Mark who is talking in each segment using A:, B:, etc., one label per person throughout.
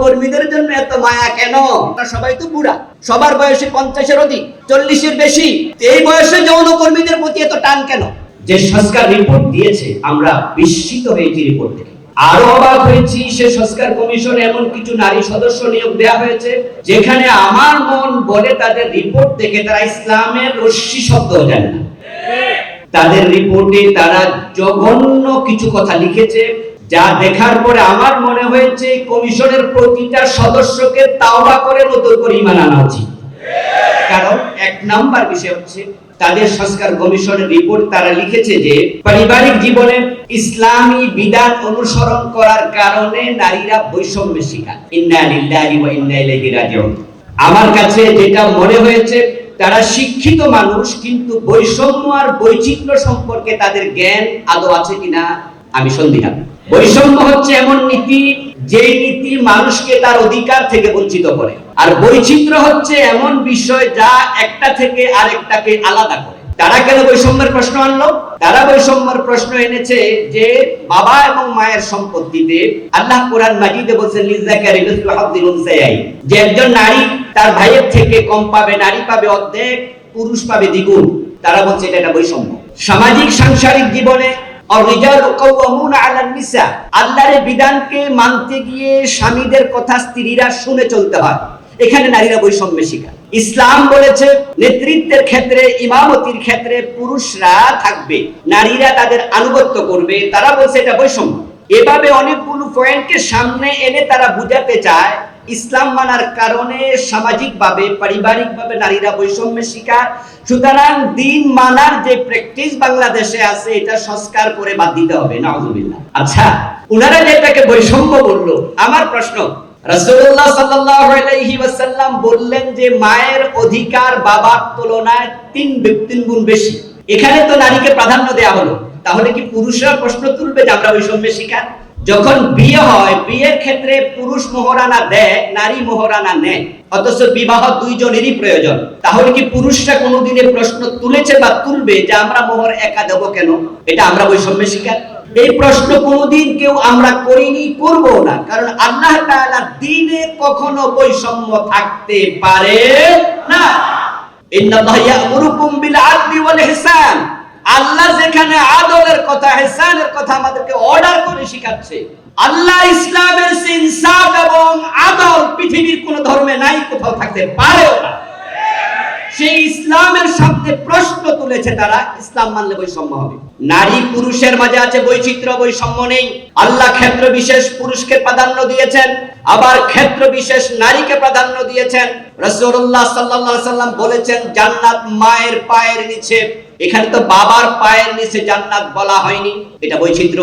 A: কর্মীদের জন্য এত মায়া কেন? সবাই তো বুড়া। সবার বয়সে পঞ্চাশের অধিক, চল্লিশের বেশি। এই বয়সে যৌন কর্মীদের প্রতি এত টান কেন? যে সংস্কার রিপোর্ট দিয়েছে, আমরা বিস্মিত হয়েছি রিপোর্ট থেকে আরও অবাক হয়েছি, সে সংস্কার কমিশনে এমন কিছু নারী সদস্য নিয়োগ দেওয়া হয়েছে, যেখানে আমার মন বলে তাদের রিপোর্ট দেখে তারা ইসলামের রশ্মি শব্দ জানে না। তাদের রিপোর্টে তারা জঘন্য কিছু কথা লিখেছে যা দেখার পরে আমার মনে হয়েছে কমিশনের প্রতিটা সদস্যকে তাওবা করে নতুন করে ইমান আনা উচিত। কারণ এক নাম্বার বিষয় হচ্ছে, তাদের সংস্কার কমিশনের রিপোর্ট তারা লিখেছে যে, পারিবারিক জীবনে ইসলামী বিধান অনুসরণ করার কারণে নারীরা বৈষম্যের শিকার। ইন্না লিল্লাহি ওয়া ইন্না ইলাইহি রাজিউন। আমার কাছে যেটা মনে হয়েছে, তারা শিক্ষিত মানুষ, কিন্তু বৈষম্য আর বৈচিত্র্য সম্পর্কে তাদের জ্ঞান আদৌ আছে কিনা, আমি সন্দিহান। বৈষম্য হচ্ছে এমন নীতি যে নীতি মানুষকে তার অধিকার থেকে বঞ্চিত করে। আর বৈচিত্র্য হচ্ছে এমন বিষয় যা একটা থেকে আরেকটাকে আলাদা করে। তারা কেন বৈষম্যের প্রশ্ন আনলো? তারা বৈষম্যের প্রশ্ন এনেছে যে, বাবা এবং মায়ের সম্পত্তিতে আল্লাহ কোরআন মাজিদে বলছেন, লিজাকারি মিসলু উনসায়াই। যে একজন নারী তার ভাইয়ের থেকে কম পাবে, নারী পাবে অর্ধেক, পুরুষ পাবে দ্বিগুণ। তারা বলছে এটা একটা বৈষম্য। সামাজিক, সাংসারিক জীবনে আলান বিধানকে মানতে গিয়ে স্বামীদের কথা স্ত্রীরা শুনে চলতে হয়। এখানে নারীরা শিকার। ইসলাম বলেছে, নেতৃত্বের ক্ষেত্রে, ইমামতির ক্ষেত্রে পুরুষরা থাকবে। নারীরা তাদের আনুগত্য করবে, তারা বলছে এটা বৈষম্য। এভাবে অনেকগুলো পয়েন্টকে সামনে এনে তারা বুঝাতে চায় ইসলাম মানার কারণে সামাজিকভাবে, পারিবারিকভাবে নারীরা বৈষম্যের শিকার। সুতরাং দিন মানার যে প্র্যাকটিস বাংলাদেশে আছে, এটা সংস্কার করে বাদ দিতে হবে, নাউজুবিল্লাহ। আচ্ছা উনারা যেটাকে বৈষম্য বলল, আমার প্রশ্ন। রাসূলুল্লাহ সাল্লাল্লাহু আলাইহি ওয়াসাল্লাম বললেন যে, মায়ের অধিকার বাবার তুলনায় তিন তিন গুণ বেশি। এখানে তো নারীকে প্রাধান্য দেয়া হলো। তাহলে কি পুরুষরা প্রশ্ন তুলবে যে আমরা বৈষম্যের শিকার? যখন বিয়ে হয়, বিয়ের ক্ষেত্রে পুরুষ মোহরানা দেয়, নারী মোহরানা নেয়। অথচ বিবাহ দুইজনেরই প্রয়োজন। তাহলে কি পুরুষরা কোনোদিনে প্রশ্ন তুলেছে বা তুলবে যে আমরা মোহর একা দেব কেন? এটা আমরা বৈষম্যের শিকার। এই প্রশ্ন কোনোদিন কেউ আমরা করিনি করব না। কারণ আল্লাহ তাআলা দিনে কখনো বৈষম্য থাকতে পারে না। ইন্নাল্লাহ ইয়া'মুরুকুম বিল আদলি ওয়াল ইহসান। আল্লাহ যেখানে আদলের কথা, হেসানের কথা আমাদেরকে অর্ডার করে শিখাচ্ছে। আল্লাহ ইসলামের ইনসাফ এবং আদল পৃথিবীর কোন ধর্মে নাই, কোথাও থাকতে পারেও না। সেই ইসলামের সামনে প্রশ্ন তুলেছে তারা, ইসলাম মানলে বৈষম্য হবে। নারী পুরুষের মাঝে আছে বৈচিত্র্য, বৈষম্য নেই। আল্লাহ ক্ষেত্র বিশেষ পুরুষকে প্রাধান্য দিয়েছেন, আবার ক্ষেত্র বিশেষ নারীকে প্রাধান্য দিয়েছেন। রাসূলুল্লাহ সাল্লাল্লাহু আলাইহি সাল্লাম বলেছেন, জান্নাত মায়ের পায়ের নিচে এখানে তো বাবার পায়ের নিচে জান্নাত বলা হয়নি, এটা বৈচিত্র্য।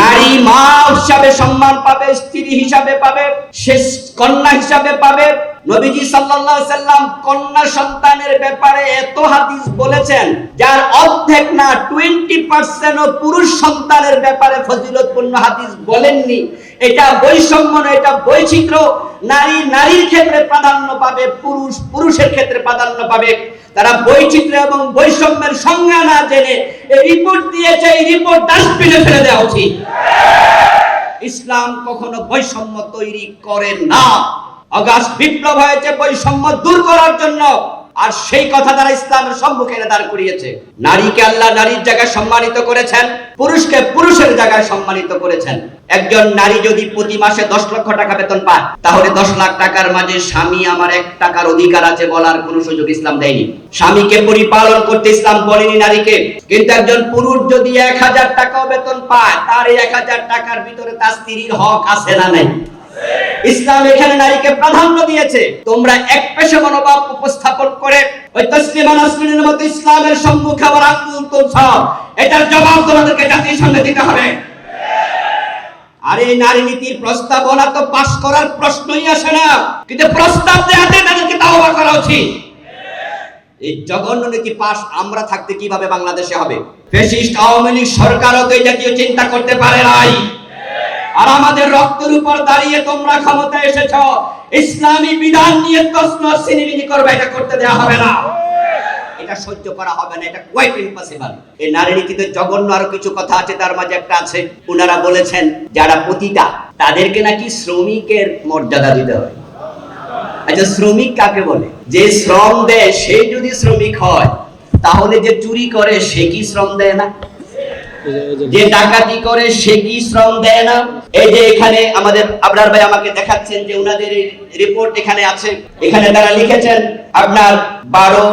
A: নারী মা হিসাবে সম্মান পাবে, স্ত্রী হিসাবে পাবে শেষ কন্যা হিসাবে পাবে নবীজি সাল্লাল্লাহু সাল্লাম কন্যা সন্তানের ব্যাপারে এত হাদিস বলেছেন, যার অর্ধেক না 20% ও পুরুষ সন্তানের ব্যাপারে ফজিলতপূর্ণ হাদিস বলেননি। এটা বৈষম্য না এটা বৈচিত্র্য। নারী, নারীর ক্ষেত্রে প্রাধান্য পাবে, পুরুষ, পুরুষের ক্ষেত্রে প্রাধান্য পাবে। তারা বৈচিত্র্য এবং বৈষম্যের সংজ্ঞা না জেনে এই রিপোর্ট দিয়েছে, এই রিপোর্ট ডাস্টবিনে ফেলে দেওয়া উচিত। ইসলাম কখনো বৈষম্য তৈরি করে না। অগাস্ট বিপ্লব হয়েছে, বৈষম্য দূর করার জন্য। আর সেই কথা তারা ইসলামের সম্মুখে এনে দাঁড় করিয়েছে। নারীকে আল্লাহ নারীর জায়গায় সম্মানিত করেছেন, পুরুষকে পুরুষের জায়গায় সম্মানিত করেছেন। একজন নারী যদি প্রতি মাসে দশ লক্ষ টাকা বেতন পায়, তাহলে দশ লাখ টাকার মাঝে স্বামী আমার এক টাকার অধিকার আছে বলার কোনো সুযোগ ইসলাম দেয়নি। স্বামীকে পরিপালন করতে ইসলাম বলেনি নারীকে। কিন্তু একজন পুরুষ যদি এক হাজার টাকাও বেতন পায়, তার এই এক হাজার টাকার ভিতরে তার স্ত্রীর হক আছে না নাই? ইসলাম এখানে নারীকে প্রাধান্য দিয়েছে। তোমরা এক পেশা মনোভাব উপস্থাপন করে ওই তসলিমা নাসরিনের মতো ইসলামের সম্মুখে আবার আঙ্গুল তুলছ। এটার জবাব তোমাদেরকে জাতির সঙ্গে দিতে হবে। আর এই নারী নীতির প্রস্তাবনা তো পাশ করার প্রশ্নই আসে না। কিন্তু প্রস্তাব দেওয়াতে তাদেরকে করা উচিত। এই জঘন্য নীতি পাশ আমরা থাকতে কীভাবে বাংলাদেশে হবে? ফেসিস্ট আওয়ামী লীগ সরকারও তো এই জাতীয় চিন্তা করতে পারে নাই। আর আমাদের রক্তের উপর দাঁড়িয়ে তোমরা ক্ষমতা এসেছ। ইসলামী বিধান নিয়ে প্রশ্ন সিনেমিনি করবে, এটা করতে দেওয়া হবে না। এটা সহ্য করা হবে না, এটা আরও কিছু কথা আছে, তার মাঝে একটা আছে। ওনারা বলেছেন, যারা তাদেরকে নাকি শ্রমিকের মর্যাদা দিতে আচ্ছা শ্রমিক কাকে বলে? যে শ্রম দেয়, সে যদি শ্রমিক হয়, তাহলে যে চুরি করে, সে কি শ্রম দেয় না? যে ডাকাতি করে সে কি শ্রম দেয় না? এই যে এখানে আমাদের আবরার ভাই আমাকে দেখাচ্ছেন যে ওনাদের রিপোর্ট এখানে আছে। এখানে তারা লিখেছেন, আপনার বারো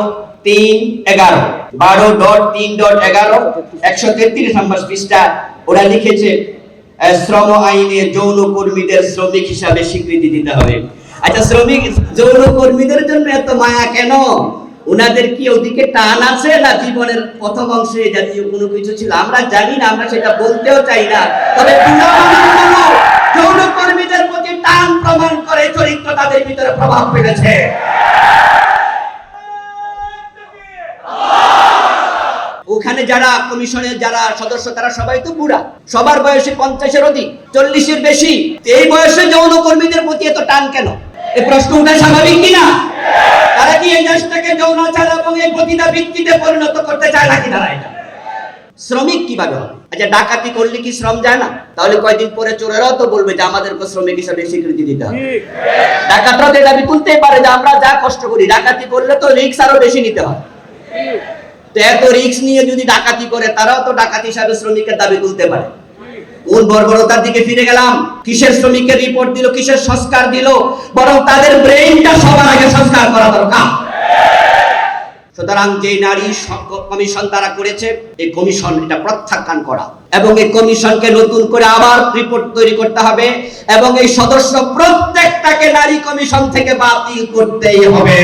A: তিন এগারো। বারো ডট তিন ডট এগারো, একশো তেত্রিশ নম্বর পৃষ্ঠা ওরা লিখেছে শ্রম আইনে যৌন কর্মীদের শ্রমিক হিসাবে স্বীকৃতি দিতে হবে। আচ্ছা শ্রমিক যৌন কর্মীদের জন্য এত মায়া কেন? ওনাদের কি ওদিকে টান আছে না জীবনের প্রথম অংশে জাতীয় কোনো কিছু ছিল? আমরা জানি না, আমরা সেটা বলতেও চাই না। তবে বুড়া মানুষগুলো যৌন কর্মীদের প্রতি টান প্রমাণ করে চরিত্র তাদের ভিতরে প্রভাব ফেলেছে। ওখানে যারা কমিশনের যারা সদস্য, তারা সবাই তো বুড়া। সবার বয়সে পঞ্চাশের অধিক, চল্লিশের বেশি। এই বয়সে যৌন কর্মীদের প্রতি এত টান কেন? এই প্রশ্ন স্বাভাবিক কিনা? তারা কি এই দেশটাকে যৌনাচার এবং এই পরিণত করতে চায় নাকি তারা এটা? শ্রমিক কীভাবে হবে? আচ্ছা ডাকাতি করলে কি শ্রম যায় না? তাহলে কয়দিন পরে চোরেরাও তো বলবে যে আমাদেরকে শ্রমিক হিসাবে স্বীকৃতি দিতে হবে। ডাকাতরাও তো দাবি তুলতেই পারে যে আমরা যা কষ্ট করি ডাকাতি করলে তো রিক্স আরও বেশি নিতে হয়। তো এত রিক্স নিয়ে যদি ডাকাতি করে তারাও তো ডাকাতি হিসাবে শ্রমিকের দাবি তুলতে পারে। বর্বরতার দিকে ফিরে গেলাম। কিসের শ্রমিকের রিপোর্ট দিল, কিসের সংস্কার দিল? বরং তাদের ব্রেইনটা সবার আগে সংস্কার করা দরকার। সুতরাং যে নারী কমিশন তারা করেছে, এই কমিশন এটা প্রত্যাখ্যান করা। এবং এই কমিশনকে নতুন করে আবার রিপোর্ট তৈরি করতে হবে। এবং এই সদস্য প্রত্যেকটাকে নারী কমিশন থেকে বাতিল করতেই হবে।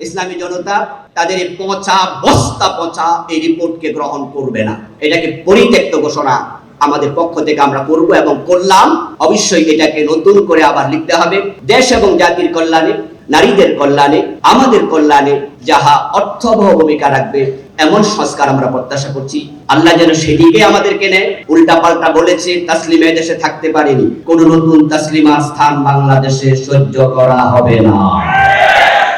A: ইসলামী জনতা তাদের এই পচা বস্তা পচা এই রিপোর্টকে গ্রহণ করবে না। এটাকে পরিত্যক্ত ঘোষণা আমাদের পক্ষ থেকে আমরা করব এবং করলাম। অবশ্যই এটাকে নতুন করে আবার লিখতে হবে। দেশ এবং জাতির কল্যাণে, নারীদের কল্যাণে, আমাদের কল্যাণে যাহা অর্থবহ ভূমিকা রাখবে, এমন সংস্কার আমরা প্রত্যাশা করছি। আল্লাহ যেন সেদিকে আমাদেরকে নেয়। উল্টা পাল্টা বলেছে, তাসলিমে দেশে থাকতে পারেনি। কোন নতুন তাসলিমার স্থান বাংলাদেশে সহ্য করা হবে না।